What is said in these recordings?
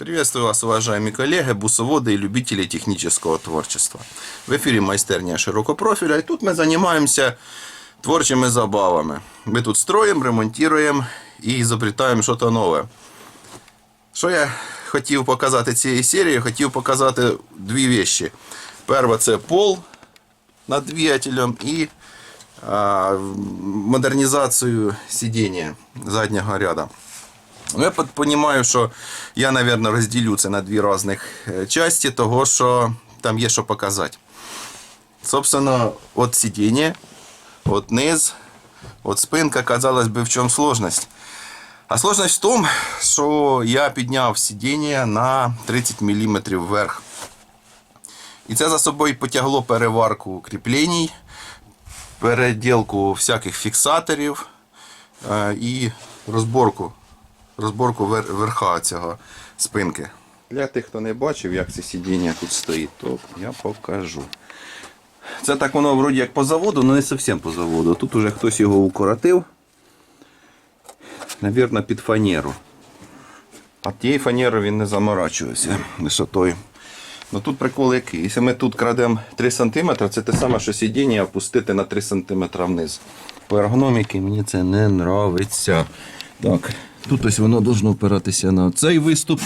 Приветствую вас, уважаемые коллеги, бусоводы и любители технического творчества. В эфире майстерня широкопрофиля, и тут мы занимаемся творчими забавами. Мы тут строим, ремонтуємо і изобретаем что-то нове. Що я хотів показати цієї серії? Хотів показати дві вещі. Перша це пол над двигателем і а, модернізацію сидіння заднього ряду. Ну, Я розумію, що я, мабуть, розділю це на дві різних е, частини, того що там є що показати. Собственно, от сидіння, от низ, от спинка, казалось би, в чому сложність. А сложність в тому, що я підняв сидіння на 30 мм вверх. І це за собою потягло переварку кріплень, переділку всяких фіксаторів е, і розборку, розборку вер- верха цього спинки. Для тих, хто не бачив, як це сидіння тут стоїть, то я покажу. Це так воно вроді як по заводу, але не зовсім по заводу. Тут уже хтось його укоротив. Навірно, під фанеру. А тієї фанери він не заморачується висотою. Ну тут прикол який. Якщо ми тут крадемо 3 см, це те саме, що сидіння опустити на 3 см вниз. По ергономіки мені це не нравиться. Так, тут ось воно должно опиратися на цей виступ.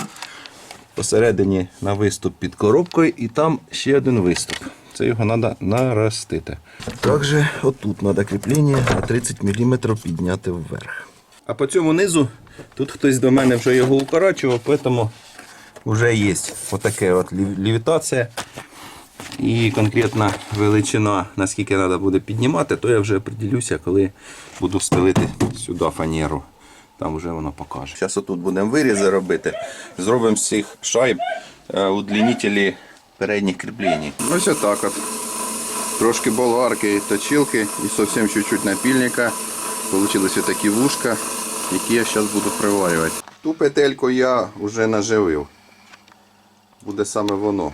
Посередині на виступ під коробкою і там ще один виступ. Це його треба наростити. Також отут треба кріплення на 30 мм підняти вверх. А по цьому низу тут хтось до мене вже його укорачував, тому вже є отаке от лівітація. І конкретна величина, наскільки треба буде піднімати, то я вже определюся, коли буду стелити сюди фанеру. Там вже воно покаже. Зараз отут будемо вирізи робити. Зробимо з цих шайб е, удлінителі передніх кріплень. Ось отак от. Трошки болгарки, точилки і зовсім чуть-чуть напільника. Получились такі вушка, які я зараз буду приварювати. Ту петельку я вже наживив. Буде саме воно.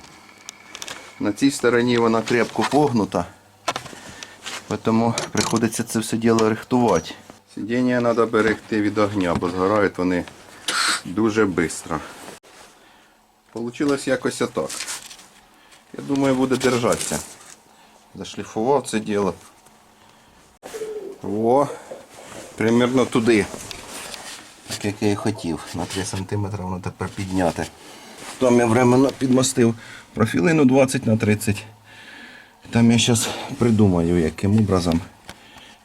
На цій стороні вона крепко погнута. Тому приходиться це все діло рихтувати. Сидіння треба берегти від огня, бо згорають вони дуже швидко. Получилось якось отак. Я думаю, буде держатися. Зашліфував це діло. О, примерно туди. Так як я і хотів. На 3 см воно тепер підняти. Там я временно підмастив профілину 20 на 30. Там я зараз придумаю, яким образом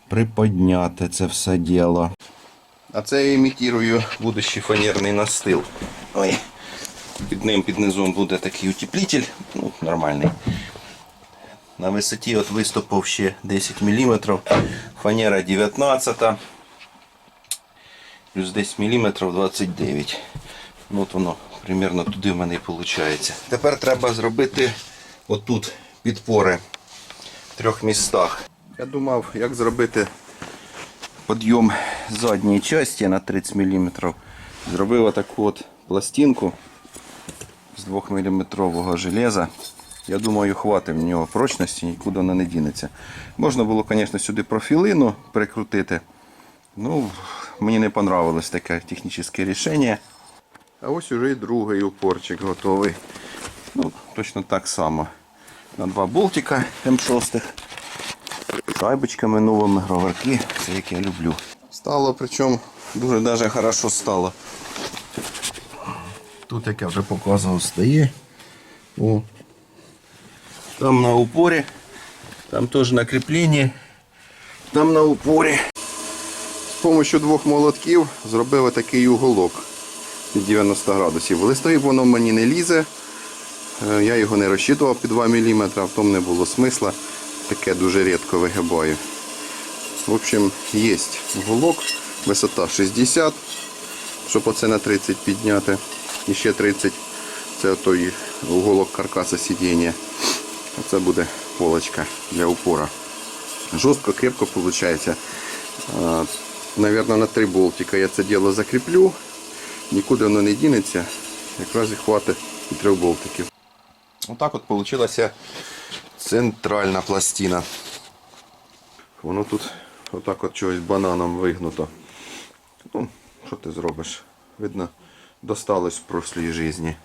приподняти це все діло. А це я імітую будущий фанерний настил. Ой. Під ним під низом буде такий утеплитель, ну, нормальний. На висоті от виступив ще 10 мм. Фанера 19 плюс 10 мм 29 Ну, От воно примерно туди в мене і виходить. Тепер треба зробити отут підпори в трьох містах. Я думав, як зробити підйом задньої частини на 30 мм. Зробив отаку от пластинку з 2 мм железа. Я думаю, хватить в нього прочності, нікуди вона не дінеться. Можна було, звісно, сюди профілину прикрутити. Ну, мені не понравилось таке технічне рішення. А ось уже і другий упорчик готовий. Ну, точно так само. На два болтика М6. Шайбочками новими, гроварки, це як я люблю. Стало, причому дуже даже хорошо стало. Тут, як я вже показував, стає. О. Там на упорі, там теж на кріпленні, там на упорі. З допомогою двох молотків зробив такий уголок під 90 градусів. Листові воно мені не лізе. Е, Я його не розчитував під 2 мм, в тому не було смисла. Таке дуже рідко вигибаю. В общем, є уголок, висота 60, щоб оце на 30 підняти. І ще 30 це той уголок каркаса сидіння. Оце буде полочка для упора. Жорстко, крепко виходить. Наверное, на три болтика я це діло закріплю. Нікуди воно не дінеться. Якраз і хватить і трьох болтиків. Отак от вийшла центральна пластина. Воно тут отак от чогось бананом вигнуто. Ну, що ти зробиш? Видно, досталось в прошлій житті.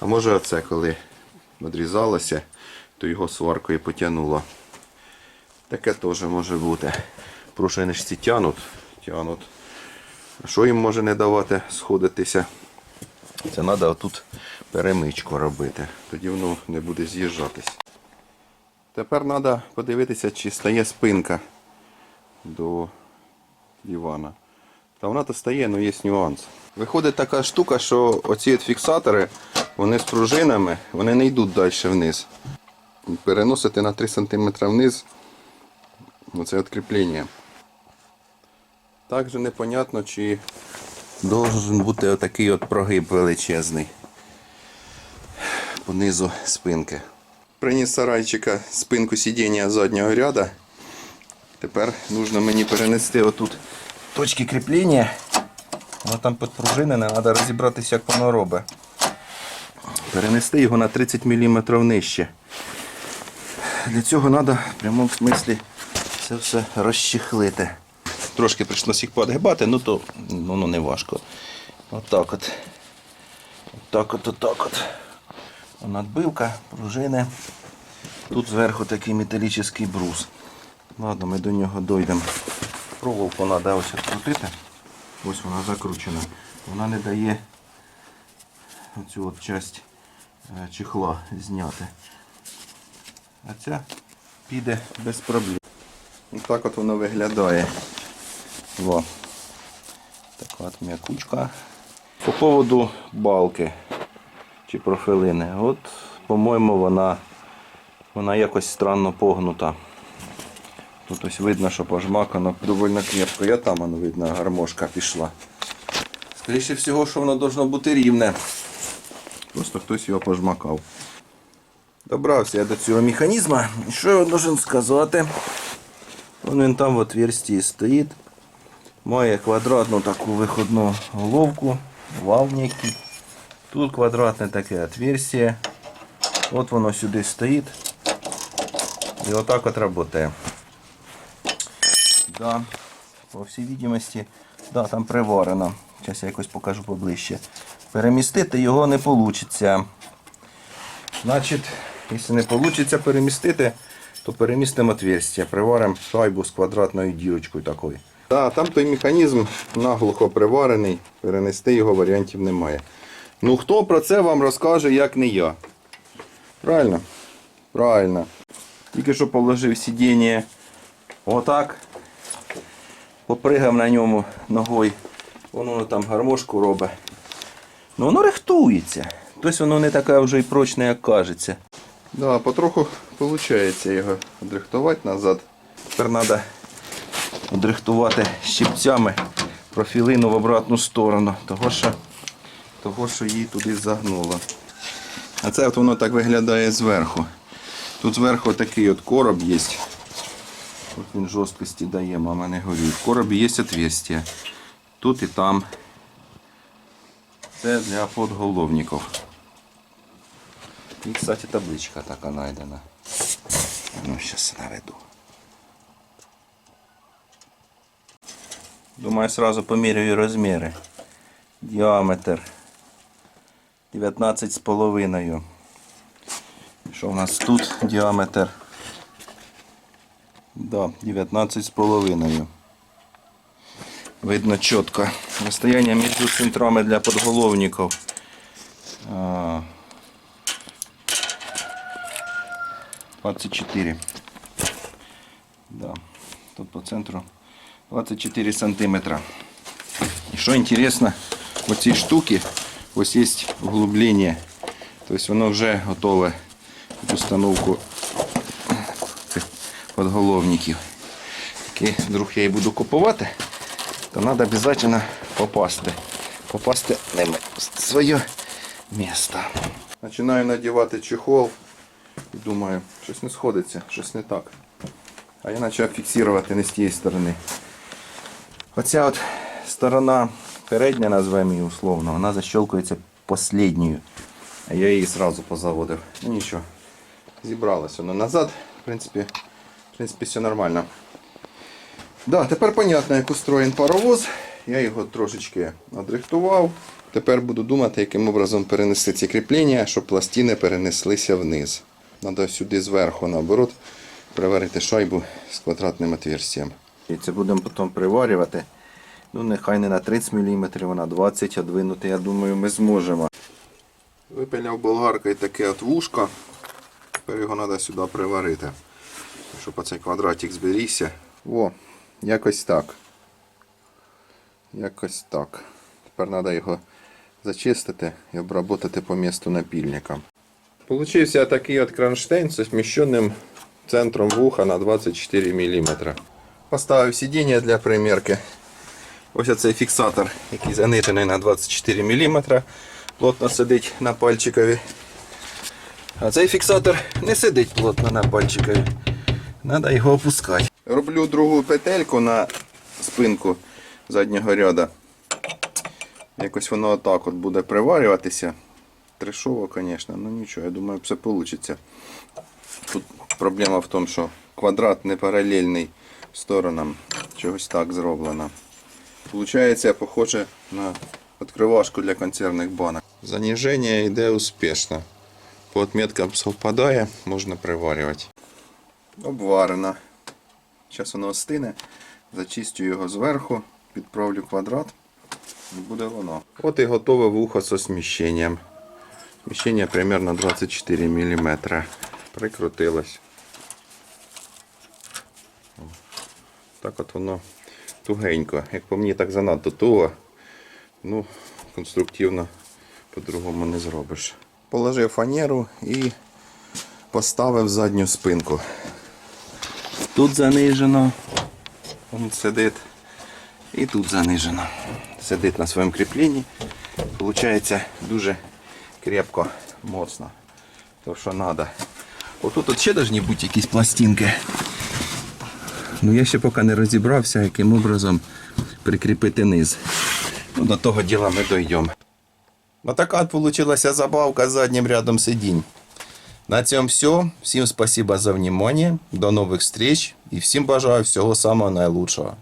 А може оце, коли відрізалося, то його сваркою потягнуло. Таке теж може бути. Пружинишці тянуть, тянуть. А що їм може не давати сходитися? Це треба отут перемичку робити. Тоді воно не буде з'їжджатись. Тепер треба подивитися, чи стає спинка до дивана. Та вона то стає, але є нюанс. Виходить така штука, що оці фіксатори, вони з пружинами, вони не йдуть далі вниз. Переносити на 3 см вниз оце от кріплення. Також непонятно, чи должен бути отакий от прогиб величезний по низу спинки. Приніс сарайчика спинку сидіння заднього ряда. Тепер нужно мені перенести отут точки кріплення. Воно там підпружинене, треба розібратися, як воно робить. Перенести його на 30 мм нижче. Для цього треба в прямому смислі це все розчехлити. Трошки прийшлося їх подгибати, ну то воно не важко. Отак от. Отак от, отак от. Надбивка, пружини. Тут зверху такий металічний брус. Ладно, ми до нього дійдемо. Проволоку треба ось відкрутити. Ось вона закручена. Вона не дає оцю от часть е, чехла зняти. А ця піде без проблем. Ось так от воно виглядає. Во. Така от м'якучка. По поводу балки чи профілини. От, по-моєму, вона, вона якось странно погнута. Тут ось видно, що пожмакано доволі крепко. Я там воно видно, гармошка пішла. Скоріше всього, що воно должно бути рівне. Просто хтось його пожмакав. Добрався я до цього механізму. І що я должен сказати? Вон він там в отверстии стоїть. Має квадратну таку виходну головку, вал некий. Тут квадратне таке отверстие. От воно сюди стоїть. І отак от працює. Да, по всій видимості, да, там приварено. Зараз я якось покажу поближче. Перемістити його не вийде. Значить, якщо не вийде перемістити, то перемістимо отверстие. Приваримо шайбу з квадратною дірочкою такою. Да, там той механізм наглухо приварений, перенести його варіантів немає. Ну хто про це вам розкаже, як не я? Правильно? Правильно. Тільки що положив сидіння отак. Попригав на ньому ногою. Воно там гармошку робить. Ну воно рихтується. Тобто воно не таке вже і прочне, як кажеться. Да, потроху виходить його відрихтувати назад. Тепер треба відрихтувати щипцями профілину в обратну сторону, того що, того, що її туди загнуло. А це от воно так виглядає зверху. Тут зверху такий от короб є. От він жорсткості дає, мама не горює. В коробі є отверстие. Тут і там. Це для подголовників. І, кстати, табличка така знайдена. Ну, зараз наведу. Думаю, сразу поміряю розміри. Діаметр 19 з половиною. Що у нас тут діаметр? Да, 19 з половиною. Видно чітко. Розстояння між центрами для подголовників. А, 24. Да. Тут по центру 24 сантиметра. І що інтересно, в цій штуки ось є углублення. Тобто воно вже готове під установку подголовників. Такі вдруг я і буду купувати, то треба обов'язково попасти. Попасти ними в своє місце. Починаю надівати чехол і думаю, щось не сходиться, щось не так. А я почав фіксувати не з тієї сторони. Оця от сторона передня, назвемо її условно, вона защелкується последньою. А я її одразу позаводив. Ну нічого. Зібралась воно назад. В принципі, в принципі, все нормально. Да, тепер понятно, як устроєн паровоз. Я його трошечки надрихтував. Тепер буду думати, яким образом перенести ці кріплення, щоб пластини перенеслися вниз. Треба сюди зверху, наоборот, приварити шайбу з квадратним отверстием. І це будемо потім приварювати. Ну, нехай не на 30 мм, а на 20, а двинути, я думаю, ми зможемо. Випиляв болгаркою таке от вушко. Тепер його треба сюди приварити. Щоб оцей квадратик зберігся. О, якось так. Якось так. Тепер треба його зачистити і обработати по місту напільника. Получився такий от кронштейн з сміщеним центром вуха на 24 мм. Поставив сидіння для примірки. Ось цей фіксатор, який занижений на 24 мм, плотно сидить на пальчикові. А цей фіксатор не сидить плотно на пальчикові. Треба його опускати. Роблю другу петельку на спинку заднього ряда. Якось воно отак от буде приварюватися. Трешово, звісно, ну нічого, я думаю, все вийде. Тут проблема в тому, що квадрат не паралельний сторонам. Чогось так зроблено. Получається, похоже на відкривашку для консервних банок. Заніження йде успішно. По отметкам совпадає, можна приварювати. Обварено. Зараз воно остине. Зачистю його зверху, підправлю квадрат. І буде воно. От і готове вухо зі сміщенням. Сміщення примерно 24 мм. Прикрутилось. Так от воно тугенько. Як по мені, так занадто туго. Ну, конструктивно по-другому не зробиш. Положив фанеру і поставив задню спинку. Тут занижено. Він сидить. І тут занижено. Сидить на своєму кріпленні. Получається дуже крепко, моцно. То що треба. Отут от ще повинні якісь пластинки. Ну я ще поки не розібрався, яким образом прикріпити низ. Ну, до того діла ми дійдемо. Отака от получилася забавка з заднім рядом сидінь. На цьому все. Всім спасибо за внимание. До нових встреч. І всім бажаю всього самого найлучшого.